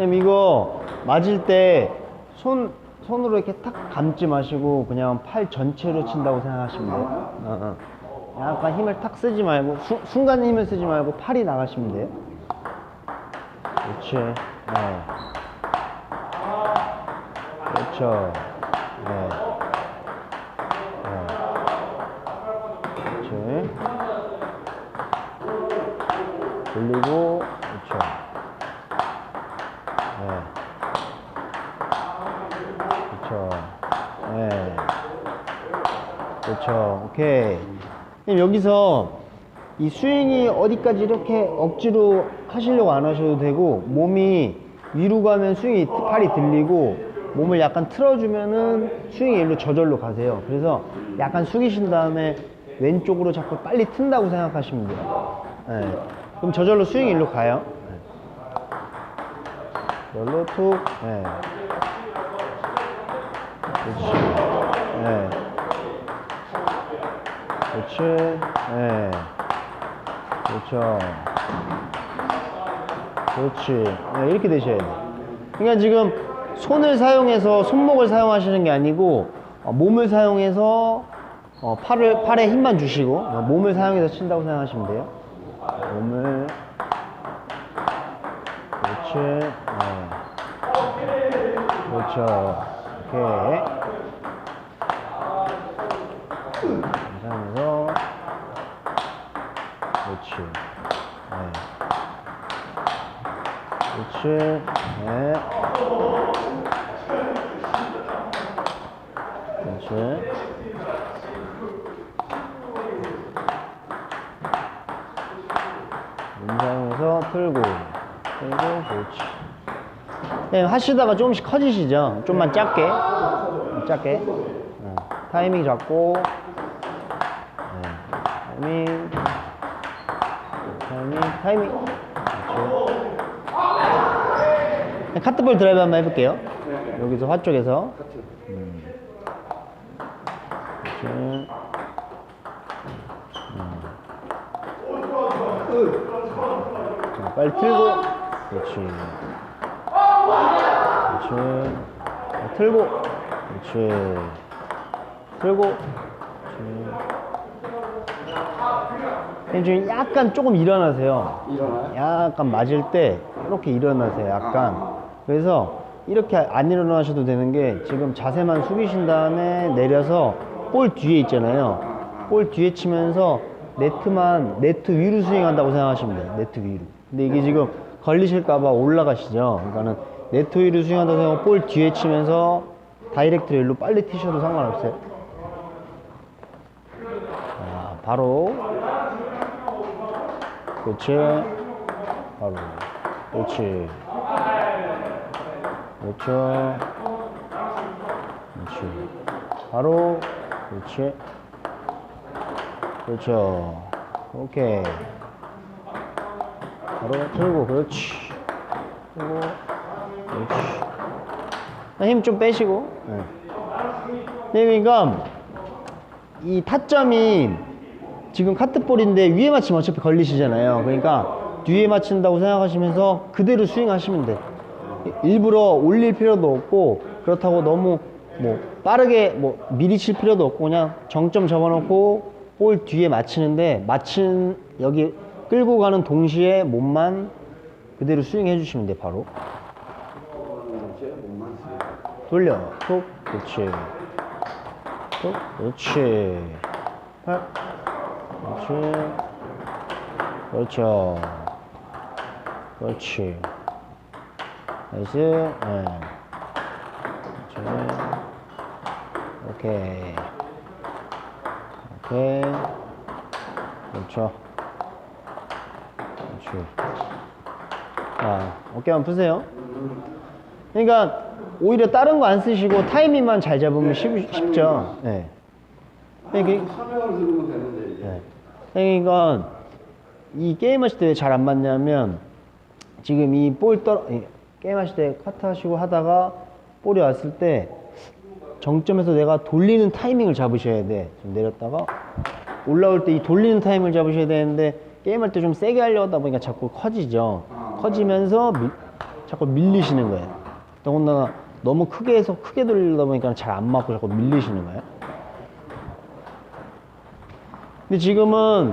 선생님 이거 맞을 때 손 손으로 이렇게 탁 감지 마시고 그냥 팔 전체로 친다고 생각하시면 돼요. 어, 어. 약간 힘을 탁 쓰지 말고 수- 순간 힘을 쓰지 말고 팔이 나가시면 돼요. 그렇지. 네. 그렇죠. 네. 네. 그렇지. 돌리고, 그렇죠. 네. 그렇죠. 네. 그렇죠. 오케이. 여기서 이 스윙이 어디까지 이렇게 억지로 하시려고 안 하셔도 되고 몸이 위로 가면 스윙이 팔이 들리고 몸을 약간 틀어주면은 스윙이 일로 저절로 가세요. 그래서 약간 숙이신 다음에 왼쪽으로 자꾸 빨리 튼다고 생각하시면 돼요. 네. 그럼 저절로 스윙이 일로 가요. 네. 저절로 툭. 네. 네. 그렇지. 네. 그렇죠. 그렇지. 네, 이렇게 되셔야 돼. 그러니까 지금 손을 사용해서 손목을 사용하시는 게 아니고 어, 몸을 사용해서 어, 팔을 팔에 힘만 주시고 어, 몸을 사용해서 친다고 생각하시면 돼요. 몸을 그렇지. 네. 그렇죠. 오케이. 이상해서 그렇지. 네. 그렇지. 네. 그렇지. 인상에서 틀고, 틀고, 그렇지. 네, 하시다가 조금씩 커지시죠? 좀만 작게. 작게. 어, 타이밍 잡고, 네, 타이밍, 타이밍, 타이밍. 그렇죠. 네, 카트볼 드라이브 한번 해볼게요. 여기서 화 쪽에서. 음. 그렇죠. 음. 자, 빨리 틀고. 그렇지. 그렇지. 자, 틀고. 그렇지. 틀고. 그렇지. 지금 약간 조금 일어나세요. 일어나요? 약간 맞을 때 이렇게 일어나세요. 약간. 그래서 이렇게 안 일어나셔도 되는 게 지금 자세만 숙이신 다음에 내려서 볼 뒤에 있잖아요. 볼 뒤에 치면서 네트만 네트 위로 스윙한다고 생각하시면 돼요. 네트 위로. 근데 이게 지금 걸리실까봐 올라가시죠. 그러니까는 네트 위로 스윙한다고 생각하고 볼 뒤에 치면서 다이렉트 일로 빨리 튀셔도 상관없어요. 자, 바로 그렇지. 바로. 그렇지. 그렇죠. 그렇지. 바로. 그렇지. 그렇죠. 오케이. 바로 틀고, 그렇지. 틀고, 그렇지. 힘 좀 빼시고. 네. 네, 그러니까 이 타점이 지금 카트볼인데 위에 맞추면 어차피 걸리시잖아요. 그러니까 뒤에 맞춘다고 생각하시면서 그대로 스윙하시면 돼. 일부러 올릴 필요도 없고 그렇다고 너무 뭐 빠르게 뭐 미리 칠 필요도 없고 그냥 정점 접어놓고 볼 뒤에 맞히는데 맞힌 여기 끌고 가는 동시에 몸만 그대로 스윙해 주시면 돼 바로. 돌려 톡 그렇지 톡 그렇지 팔 그렇지 그렇죠 그렇지 나이스 네. 그렇지 오케이 오케이 그렇죠 그렇지 자 어깨만 푸세요 그러니까 오히려 다른 거 안 쓰시고 타이밍만 잘 잡으면 쉽, 쉽죠. 네. 이게 설명을 들으면 되는데. 네. 그러니까 이 게임 하실 때왜잘안 맞냐면 지금 이 볼 떨어 이 게임 하실 때 카트 하시고 하다가 볼이 왔을 때 정점에서 내가 돌리는 타이밍을 잡으셔야 돼. 좀 내렸다가 올라올 때 이 돌리는 타이밍을 잡으셔야 되는데 게임할 때 좀 세게 하려다 보니까 자꾸 커지죠. 커지면서 미- 자꾸 밀리시는 거예요. 더군다나 너무 크게 해서 크게 돌리다 보니까 잘 안 맞고 자꾸 밀리시는 거예요. 근데 지금은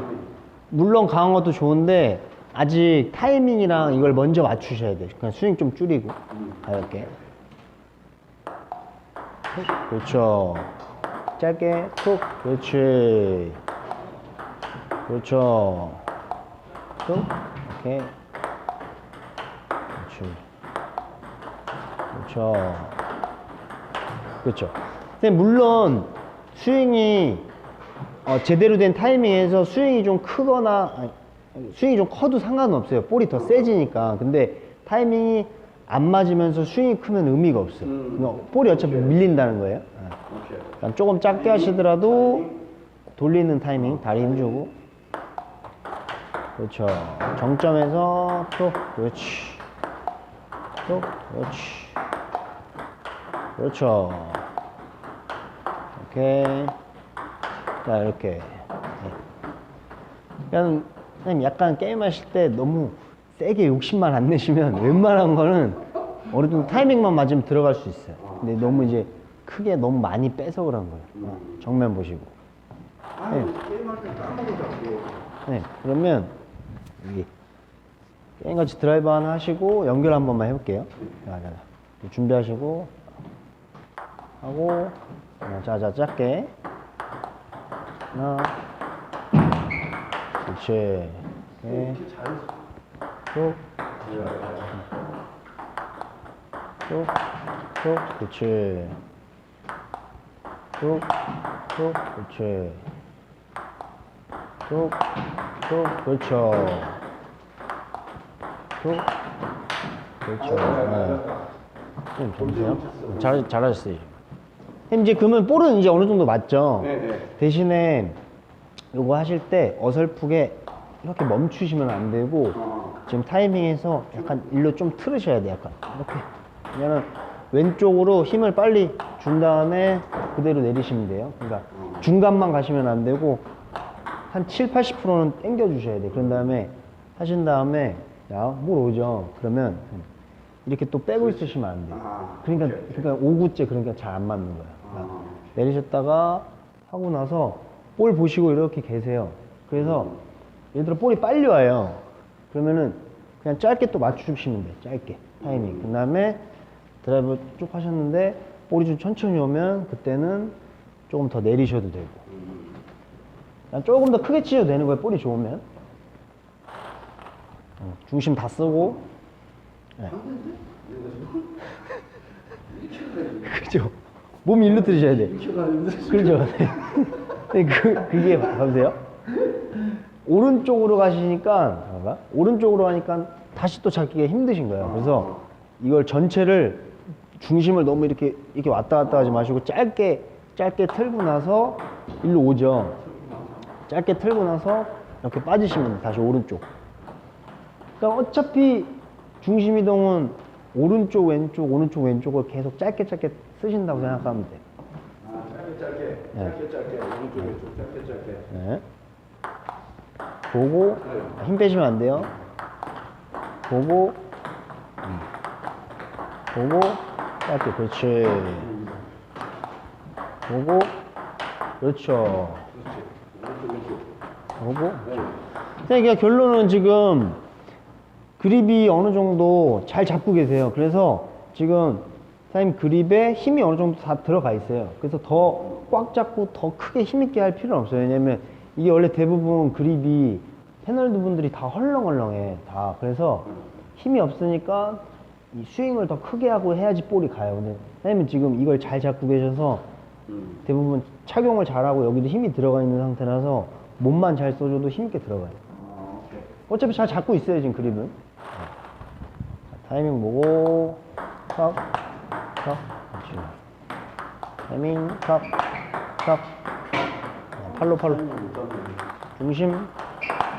물론 강한 것도 좋은데 아직 타이밍이랑 이걸 먼저 맞추셔야 돼요. 그냥 스윙 좀 줄이고 가볍게. 툭, 그렇죠. 짧게 툭, 그렇지. 그렇죠. 툭, 오케이. 그렇지. 그렇죠. 그렇죠. 근데 물론 스윙이 어, 제대로 된 타이밍에서 스윙이 좀 크거나 아니, 스윙이 좀 커도 상관은 없어요. 볼이 더 세지니까. 근데 타이밍이 안 맞으면서 스윙이 크면 의미가 없어요. 그냥 볼이 어차피 밀린다는 거예요. 그러니까 조금 작게 하시더라도 돌리는 타이밍 다리 힘주고. 그렇죠. 정점에서 또 그렇지. 또 그렇지. 그렇죠. 오케이 자 이렇게 네. 그냥 선생님 약간 게임하실 때 너무 세게 욕심만 안 내시면 웬만한 거는 어느 정도 타이밍만 맞으면 들어갈 수 있어요. 근데 너무 이제 크게 너무 많이 빼서 그런 거예요. 어, 정면 보시고. 까먹어가지고. 네, 그러면 여기 게임같이 드라이브 하나 하시고 연결 한 번만 해볼게요. 자, 자, 자. 준비하시고 하고 자, 자, 작게 하나 그렇지 네. 이렇게 잘했어. 쭉, 쭉, 쭉, 그렇지. 쭉, 쭉, 그렇지. 쭉, 쭉, 그렇죠. 쭉, 그렇죠. 네. 좀 보세요. 잘, 잘하셨어요. 이제 그러면 볼은 이제 어느 정도 맞죠? 네네. 대신에 요거 하실 때 어설프게 이렇게 멈추시면 안 되고 어. 지금 타이밍에서 약간 일로 좀 틀으셔야 돼 약간. 이렇게. 왜냐면 왼쪽으로 힘을 빨리 준 다음에 그대로 내리시면 돼요. 그러니까 중간만 가시면 안 되고 한 7, 80%는 당겨 주셔야 돼 그런 다음에 하신 다음에 야 뭘 오죠? 그러면 이렇게 또 빼고 있으시면 안 돼요. 아, 그러니까 그러니까 5구째 그러니까 잘 안 맞는 거야 그러니까 내리셨다가 하고 나서 볼 보시고 이렇게 계세요. 그래서 예를 들어 볼이 빨리 와요. 그러면은 그냥 짧게 또 맞추시면 돼. 짧게 타이밍. 그 다음에 드라이브 쭉 하셨는데 볼이 좀 천천히 오면 그때는 조금 더 내리셔도 되고. 그냥 조금 더 크게 치셔도 되는 거예요. 볼이 좋으면. 어, 중심 다 쓰고. 네. 그죠. 몸 일로 들으셔야 돼. 그렇죠. 네, 그, 그게 봐보세요. 오른쪽으로 가시니까, 잠깐만. 오른쪽으로 하니까 다시 또 잡기가 힘드신 거예요. 그래서 이걸 전체를 중심을 너무 이렇게, 이렇게 왔다 갔다 하지 마시고 짧게, 짧게 틀고 나서 일로 오죠. 짧게 틀고 나서 이렇게 빠지시면. 다시 오른쪽. 그러니까 어차피 중심 이동은 오른쪽, 왼쪽, 오른쪽, 왼쪽을 계속 짧게 짧게 쓰신다고 생각하면 돼요. 아, 짧게 짧게. 짧게 짧게. 오른쪽 왼쪽 짧게 짧게. 네. 보고 힘 빼시면 안 돼요. 보고 음. 보고 짧게 그렇지. 보고 그렇죠. 그렇지. 오른쪽 왼쪽. 보고 네. 그러니까 결론은 지금 그립이 어느 정도 잘 잡고 계세요. 그래서 지금 사장님 그립에 힘이 어느 정도 다 들어가 있어요. 그래서 더 꽉 잡고 더 크게 힘있게 할 필요는 없어요. 왜냐면 이게 원래 대부분 그립이 패널드 분들이 다 헐렁헐렁해. 다. 그래서 힘이 없으니까 이 스윙을 더 크게 하고 해야지 볼이 가요. 근데 사장님은 지금 이걸 잘 잡고 계셔서 음. 대부분 착용을 잘하고 여기도 힘이 들어가 있는 상태라서 몸만 잘 써줘도 힘있게 들어가요. 어차피 잘 잡고 있어요 지금 그립은 자, 타이밍 보고 턱, 턱, 그렇지 턱, 턱 자, 팔로 팔로. 중심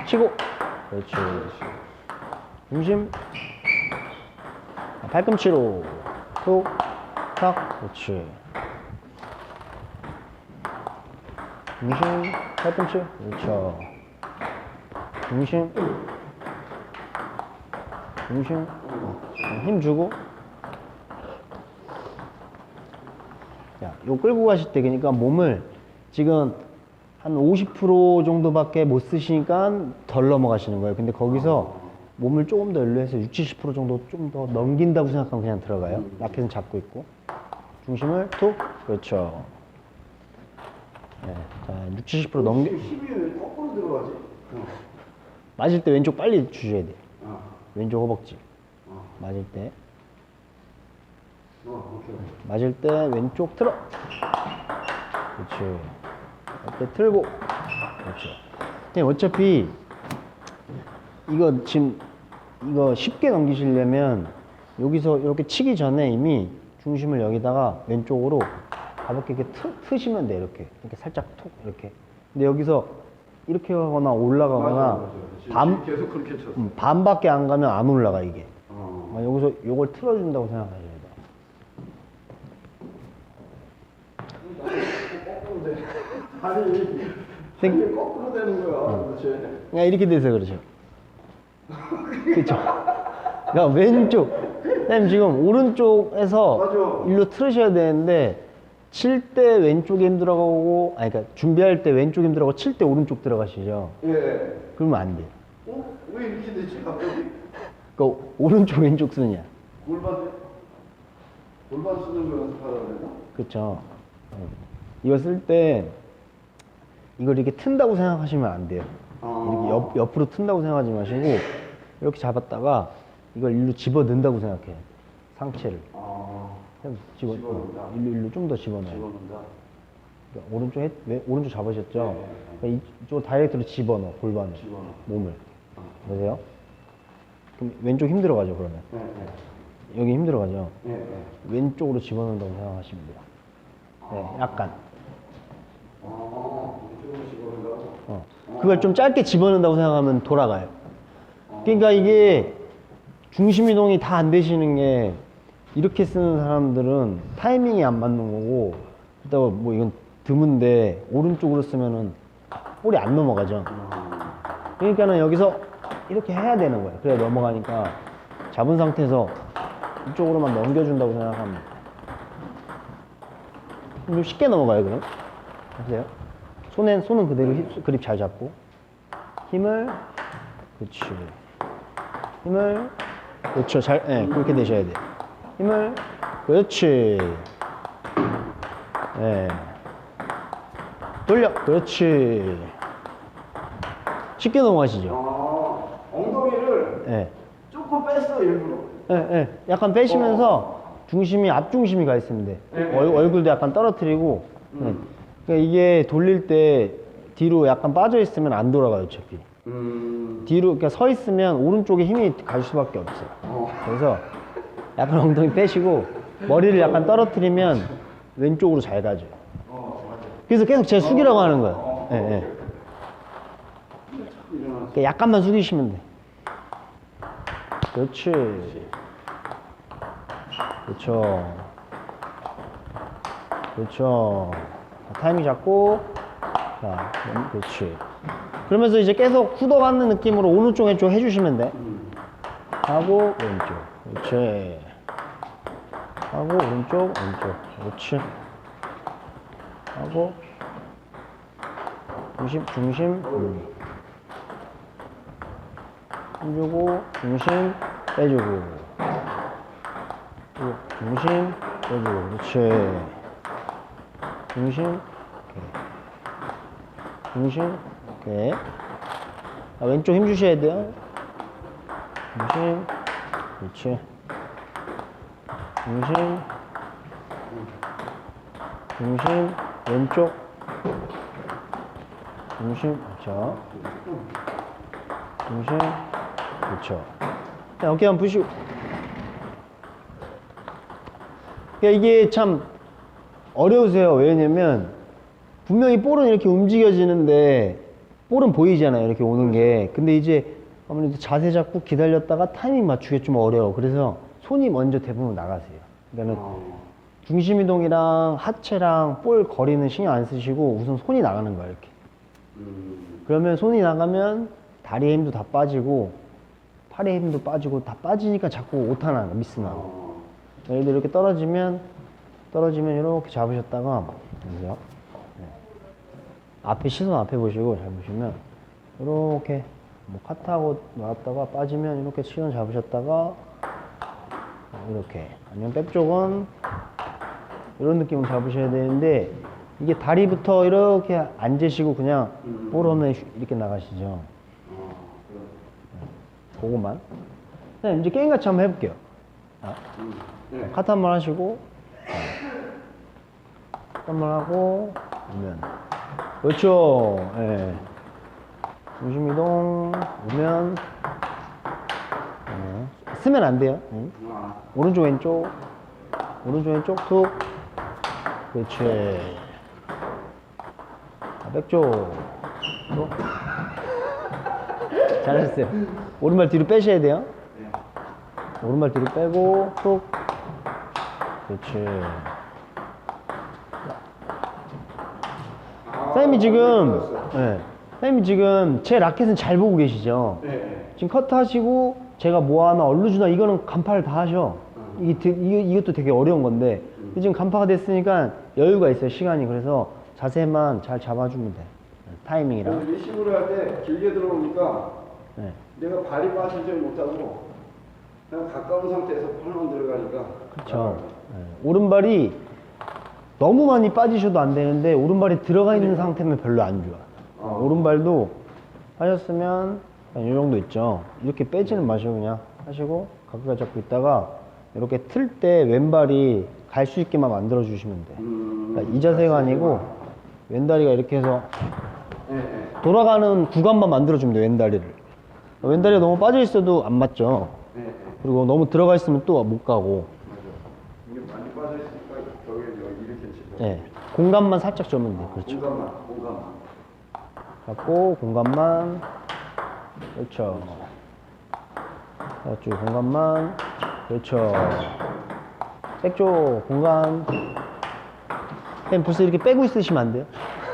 치고. 그렇지 중심. 자, 팔꿈치로. 툭, 탁 그렇지. 중심 팔꿈치. 그렇죠. 중심. 중심. 힘 주고. 자, 요 끌고 가실 때 그러니까 몸을 지금 한 50% 정도밖에 못 쓰시니까 덜 넘어가시는 거예요. 근데 거기서 몸을 조금 더 연료해서 60, 70% 정도 좀 더 넘긴다고 생각하면 그냥 들어가요. 라켓은 잡고 있고. 중심을 툭. 그렇죠. 네. 자, 60, 70% 넘기, 힘이 왜 거꾸로 들어가지? 어. 맞을 때 왼쪽 빨리 주셔야 돼요. 아, 왼쪽 허벅지. 어. 맞을 때. 어. 맞을 때 왼쪽 틀어. 그렇지. 이렇게 틀고. 그렇죠. 근데 어차피 이거 지금 이거 쉽게 넘기시려면 여기서 이렇게 치기 전에 이미 중심을 여기다가 왼쪽으로 가볍게 이렇게 트, 트시면 돼 이렇게 이렇게 살짝 톡 이렇게. 근데 여기서 이렇게 가거나 올라가거나 맞아, 맞아. 반 계속 그렇게 쳤어. 음, 반밖에 안 가면 안 올라가 이게. 어. 아, 여기서 요걸 틀어준다고 생각하셔야 돼요. 거꾸로 돼. 아니, 이게 거꾸로 되는 거야. 그렇지. 그냥 이렇게 돼서 그러죠. 그렇죠. 그러니까 왼쪽, 선생님 지금 오른쪽에서 맞아. 일로 틀으셔야 되는데 칠 때 왼쪽에 힘 들어가고, 아니 그러니까 준비할 때 왼쪽 힘 들어가고 칠 때 오른쪽 들어가시죠. 예. 그러면 안 돼. 어? 왜 이렇게 되지? 갑자기? 그러니까 오른쪽 왼쪽 쓰느냐. 골반, 골반 쓰는 거 연습하라 그랬나? 그렇죠. 이거 쓸 때 이걸 이렇게 튼다고 생각하시면 안 돼요. 어. 이렇게 옆, 옆으로 튼다고 생각하지 마시고 이렇게 잡았다가 이걸 일로 집어 넣는다고 생각해요. 상체를. 아, 그냥 집어, 집어넣는다. 어, 일로 일로 좀 더 집어넣어요. 집어넣는다. 그러니까 오른쪽 했, 왜, 오른쪽 잡으셨죠? 네, 그러니까 이쪽 다이렉트로 집어넣어 골반을 집어넣어. 몸을 보세요. 그럼 왼쪽 힘들어 가죠 그러면 네, 네. 여기 힘들어 가죠. 네, 네. 왼쪽으로 집어넣는다고 생각하시면 돼요. 네, 약간. 아, 어. 그걸 좀 짧게 집어넣는다고 생각하면 돌아가요. 그러니까 이게 중심 이동이 다 안 되시는 게 이렇게 쓰는 사람들은 타이밍이 안 맞는 거고 그다가 뭐 이건 드문데 오른쪽으로 쓰면은 볼이 안 넘어가죠. 그러니까는 여기서 이렇게 해야 되는 거예요. 그래야 넘어가니까 잡은 상태에서 이쪽으로만 넘겨준다고 생각하면. 좀 쉽게 넘어가요, 그럼. 보세요. 손엔, 손은 그대로 힙- 그립 잘 잡고. 힘을, 그렇지. 힘을, 그렇죠. 잘, 예, 그렇게 되셔야 돼요. 힘을, 그렇지. 예. 돌려, 그렇지. 쉽게 넘어가시죠. 아, 엉덩이를 예. 조금 뺐어, 일부러. 예, 예. 약간 빼시면서 중심이 앞중심이 가 있으면 돼. 얼, 얼굴도 약간 떨어뜨리고. 예. 그러니까 이게 돌릴 때 뒤로 약간 빠져 있으면 안 돌아가요, 어차피. 음, 뒤로 그러니까 서 있으면 오른쪽에 힘이 갈 수밖에 없어요. 어. 그래서 약간 엉덩이 빼시고 머리를 약간 떨어뜨리면 왼쪽으로 잘 가죠. 어, 맞아. 그래서 계속 제가 숙이라고 하는 거예요. 예, 예. 일어나. 그러니까 약간만 숙이시면 돼. 그렇지. 그렇죠. 그렇죠. 자, 타이밍 잡고, 자, 음, 그렇지. 그러면서 이제 계속 굳어가는 느낌으로 오른쪽 왼쪽 해주시면 돼. 음. 하고 왼쪽, 그렇지. 하고 오른쪽 왼쪽, 그렇지. 하고 중심 중심 음. 힘주고 중심 빼주고 중심 빼주고 그렇지 중심 오케이. 중심 오케이. 자, 왼쪽 힘 주셔야 돼요. 중심 그렇지. 중심 중심 왼쪽. 중심 그렇죠. 중심 그렇죠. 자, 어깨 한번 푸시고. 그러니까 이게 참 어려우세요 왜냐면 분명히 볼은 이렇게 움직여지는데 볼은 보이잖아요 이렇게 오는 게 근데 이제 아무래도 자세 잡고 기다렸다가 타이밍 맞추기 좀 어려워 그래서 손이 먼저 대부분 나가세요 그러니까 어. 중심 이동이랑 하체랑 볼 거리는 신경 안 쓰시고 우선 손이 나가는 거야 이렇게 음. 그러면 손이 나가면 다리에 힘도 다 빠지고 팔의 힘도 빠지고 다 빠지니까 자꾸 오타 나는 미스 나고. 어. 예를 들어 이렇게 떨어지면 떨어지면 이렇게 잡으셨다가 보세요. 네. 앞에 시선 앞에 보시고 잘 보시면 이렇게 뭐 카트하고 나왔다가 빠지면 이렇게 시선 잡으셨다가 이렇게 아니면 백 쪽은 이런 느낌을 잡으셔야 되는데 이게 다리부터 이렇게 앉으시고 그냥 볼홈에 이렇게 나가시죠. 그거만. 그냥 이제 게임같이 한번 해볼게요. 네. 카트 한번 하시고 한번 하고 오면. 그렇죠. 예. 중심 이동 오면. 어, 쓰면 안 돼요. 응. 아. 오른쪽 왼쪽. 오른쪽 왼쪽 툭. 그렇지. 아, 툭 잘하셨어요. 오른발 뒤로 빼셔야 돼요. 네. 오른발 뒤로 빼고 툭 그렇지. 사장님이 지금 예 사장님이 지금 제 라켓은 잘 보고 계시죠? 네. 네. 지금 커트 하시고 제가 뭐 하나 얼루주나 이거는 간파를 다 하셔. 이게 되- 이거, 이것도 되게 어려운 건데. 근데 지금 간파가 됐으니까 여유가 있어요 시간이. 그래서 자세만 잘 잡아주면 돼. 타이밍이랑. 그래서 리시브를 할 때 길게 들어오니까 네. 내가 발이 빠지지 못하고 그냥 가까운 상태에서 팔만 들어가니까 그렇죠. 예, 오른발이 너무 많이 빠지셔도 안 되는데 오른발이 들어가 있는 상태면 별로 안 좋아. 어. 오른발도 하셨으면 이 정도 있죠. 이렇게 빼지는 마시고 그냥 하시고 가까이 잡고 있다가 이렇게 틀 때 왼발이 갈 수 있게만 만들어 주시면 돼. 음. 그러니까 이 자세가 아니고 왼다리가 이렇게 해서 네. 네. 돌아가는 구간만 만들어 주면 돼 왼다리를. 왼다리가 너무 빠져 있어도 안 맞죠. 네. 네. 그리고 너무 들어가 있으면 또 못 가고. 빠져 있으니까 저기 여기 이렇게 치고. 예. 공간만 살짝 주면 돼. 그렇죠. 공간만, 공간만. 잡고 공간만 그렇죠 이쪽 공간만 그렇죠 백쪽 공간 쌤 벌써 이렇게 빼고 있으시면 안 돼요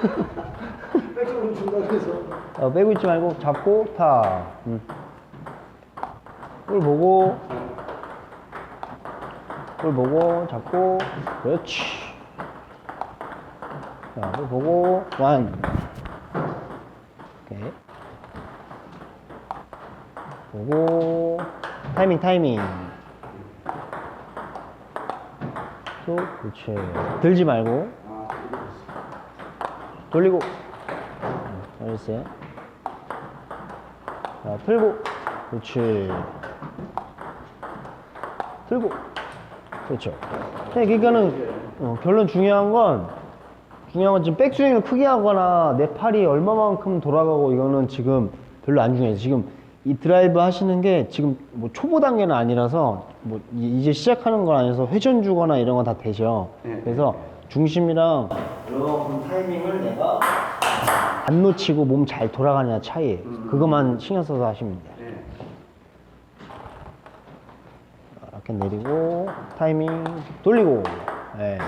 준다 그래서. 어, 빼고 있지 말고 잡고 타 음. 볼 보고 볼 보고 잡고 그렇지. 자, 볼 보고 완 오케이. 보고 타이밍 타이밍. 또 그렇지. 들지 말고. 돌리고. 음, 알겠어요? 자 틀고. 그렇지. 틀고 그렇죠 네, 그러니까는 어, 결론 중요한 건 중요한 건 지금 백스윙을 크게 하거나 내 팔이 얼마만큼 돌아가고 이거는 지금 별로 안 중요해요 지금 이 드라이브 하시는 게 지금 뭐 초보 단계는 아니라서 뭐 이- 이제 시작하는 건 아니라서 회전 주거나 이런 건 다 되죠 네. 그래서 중심이랑 이런 타이밍을 내가 안 놓치고 몸 잘 돌아가냐 차이에요. 그것만 신경 써서 하시면 돼요. 네. 이렇게 내리고 타이밍 돌리고, 예.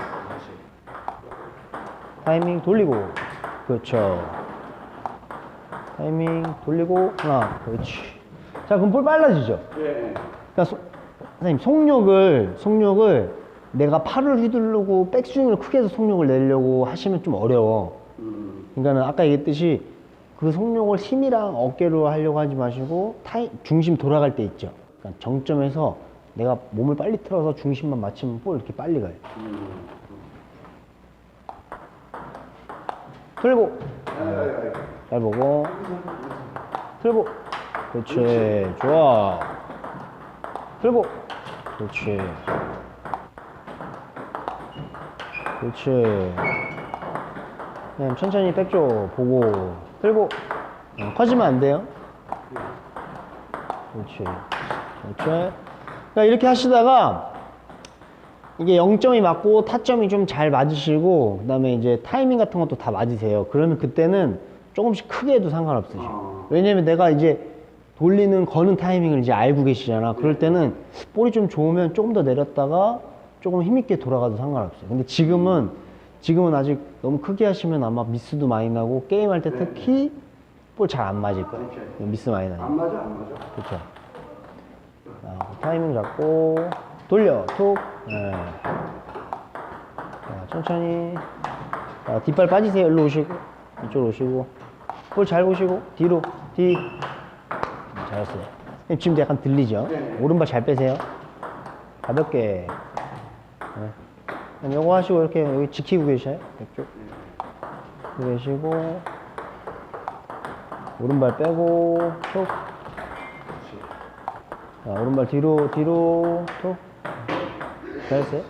타이밍 돌리고, 그렇죠. 타이밍 돌리고 하나, 그렇지. 자 그럼 볼 빨라지죠. 네. 그러니까 소- 선생님 속력을 속력을 내가 팔을 휘두르고 백스윙을 크게 해서 속력을 내려고 하시면 좀 어려워. 음. 그러니까는 아까 얘기했듯이 그 속력을 힘이랑 어깨로 하려고 하지 마시고 타이, 중심 돌아갈 때 있죠. 그러니까 정점에서 내가 몸을 빨리 틀어서 중심만 맞추면 볼 이렇게 빨리 가요. 음. 틀고. 잘 보고. 틀고. 그렇지. 좋아. 틀고. 그렇지. 그렇지. 그냥 천천히 백조 보고 틀고. 어, 커지면 안 돼요? 그렇지. 그렇지 그러니까 이렇게 하시다가 이게 0점이 맞고 타점이 좀 잘 맞으시고 그다음에 이제 타이밍 같은 것도 다 맞으세요. 그러면 그때는 조금씩 크게 해도 상관없으셔. 아. 왜냐면 내가 이제 돌리는 거는 타이밍을 이제 알고 계시잖아. 그럴 때는 볼이 좀 좋으면 조금 더 내렸다가 조금 힘있게 돌아가도 상관없어요. 근데 지금은 지금은 아직 너무 크게 하시면 아마 미스도 많이 나고 게임할 때 특히 볼 잘 안 맞을 거예요. 미스 많이 나니까. 안 맞아, 안 맞아. 그렇죠. 자, 타이밍 잡고 돌려 톡 네. 자, 천천히. 자, 뒷발 빠지세요. 일로 오시고 이쪽으로 오시고. 볼 잘 보시고 뒤로 뒤. 음, 잘했어요. 지금도 약간 들리죠? 네. 오른발 잘 빼세요. 가볍게. 네. 요거 하시고 이렇게 여기 지키고 계셔요? 이쪽. 계시고. 오른발 빼고 톡 자, 오른발 뒤로 뒤로 톡 잘했어요?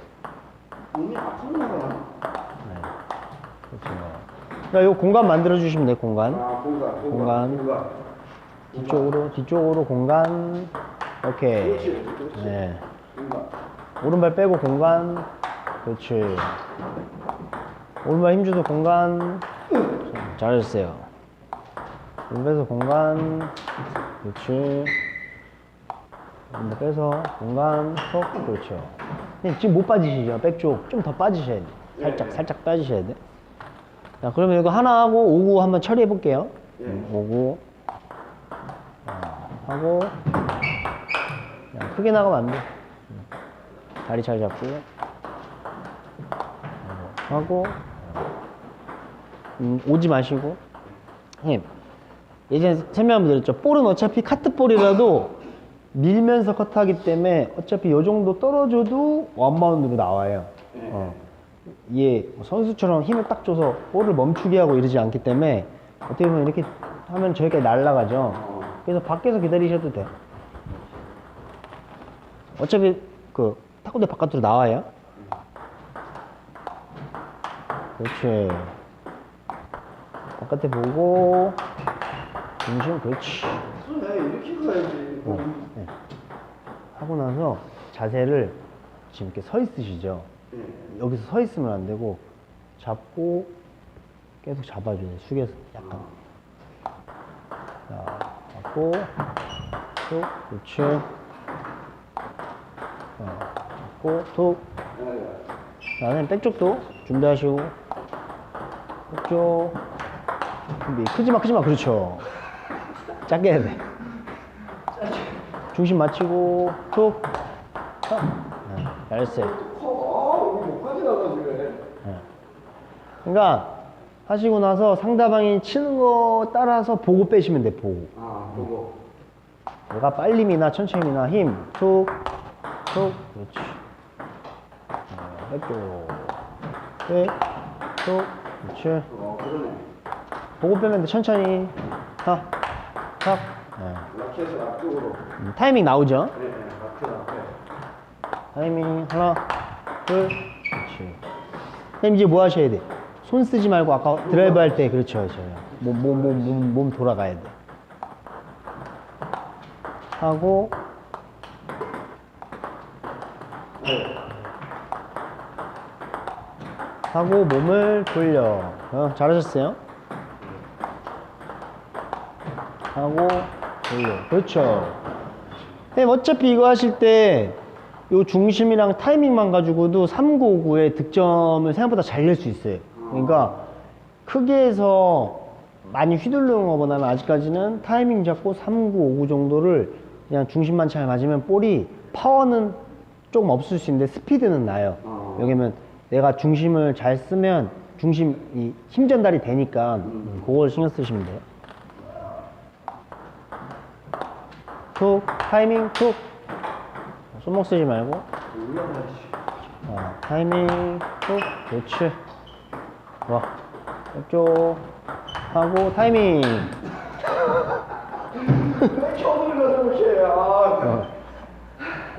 몸이 아픈 거구나. 네. 그렇죠. 자, 요 공간 만들어 주시면 돼요, 공간. 아, 공간, 공간. 공간. 뒤쪽으로, 뒤쪽으로 공간. 오케이. 그렇지, 그렇지. 네. 공간. 오른발 빼고 공간. 그렇지. 오른발 힘주도 공간. 잘했어요. 오른발에서 공간. 그렇지. 빼서 공간. 톡. 그렇죠. 근데 지금 못 빠지시죠? 백쪽. 좀 더 빠지셔야 돼. 살짝, 네. 살짝 빠지셔야 돼. 자, 그러면 이거 하나 하고 오구 한번 처리해 볼게요. 예. 음, 오구. 자, 하고. 야, 크게 나가면 안 돼. 음. 다리 잘 잡고. 하고. 음, 오지 마시고. 형님, 예전에 설명 한번 드렸죠. 볼은 어차피 카트볼이라도 밀면서 커트하기 때문에 어차피 요 정도 떨어져도 원바운드로 나와요. 어. 이게 뭐 선수처럼 힘을 딱 줘서 볼을 멈추게 하고 이러지 않기 때문에 어떻게 보면 이렇게 하면 저기까지 날아가죠. 그래서 밖에서 기다리셔도 돼. 어차피 그 탁구대 바깥으로 나와요. 그렇지. 바깥에 보고 중심 그렇지. 그래, 이렇게 가야지. 어, 네. 하고 나서 자세를 지금 이렇게 서 있으시죠? 예. 여기서 서 있으면 안 되고 잡고 계속 돼 숙여서. 약간. 자 잡고 툭 그렇지. 자, 잡고 툭 그다음에 백쪽도 준비하시고. 백쪽. 준비. 크지 마 크지 마. 그렇죠. 작게 해야 돼 중심 맞추고 툭. 탁. 네, 커. 우리 목까지 나가지래. 그러니까 하시고 나서 상대방이 치는 거 따라서 보고 빼시면 돼 보고. 아, 그거. 내가 빨리 미나 천천히 미나 힘툭툭. 그렇지. 어, 백쪽 백툭. 그렇지. 어, 그러네. 보고 빼면 돼 천천히. 탁탁 네. 라켓을 앞쪽으로. 음, 타이밍 나오죠 네, 네, 라켓 앞에. 타이밍 하나 둘 그렇지 그럼 이제 뭐 하셔야 돼? 손 쓰지 말고 아까 드라이브 할 때 그렇죠 그렇죠 몸, 몸, 몸, 몸, 몸 돌아가야 돼 하고 하고 몸을 돌려 어, 잘하셨어요 하고 돌려 그렇죠 선생님 어차피 이거 하실 때 요 중심이랑 타이밍만 가지고도 3959의 득점을 생각보다 잘 낼 수 있어요. 그러니까 크게 해서 많이 휘둘르는 것보다는 아직까지는 타이밍 잡고 3959 정도를 그냥 중심만 잘 맞으면 볼이 파워는 조금 없을 수 있는데 스피드는 나요. 어. 왜냐면 내가 중심을 잘 쓰면 중심 이 힘 전달이 되니까 음, 그걸 신경 쓰시면 돼요. 툭 타이밍 툭 손목 쓰지 말고. 어, 타이밍 툭 그렇지 와 이쪽 하고 타이밍 오셔야. 어.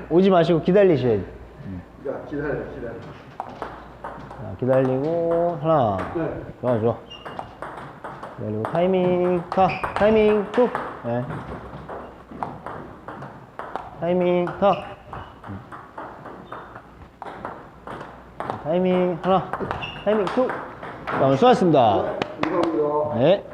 오지 마시고 기다리셔야 돼 야, 기다려, 기다려. 자, 기다리고 하나 네. 좋아 좋아 기다리고 타이밍 타 타이밍 툭 네. 타이밍 타 음. 타이밍 하나 타이밍 툭 자, 오늘 수고하셨습니다 감사합니다. 네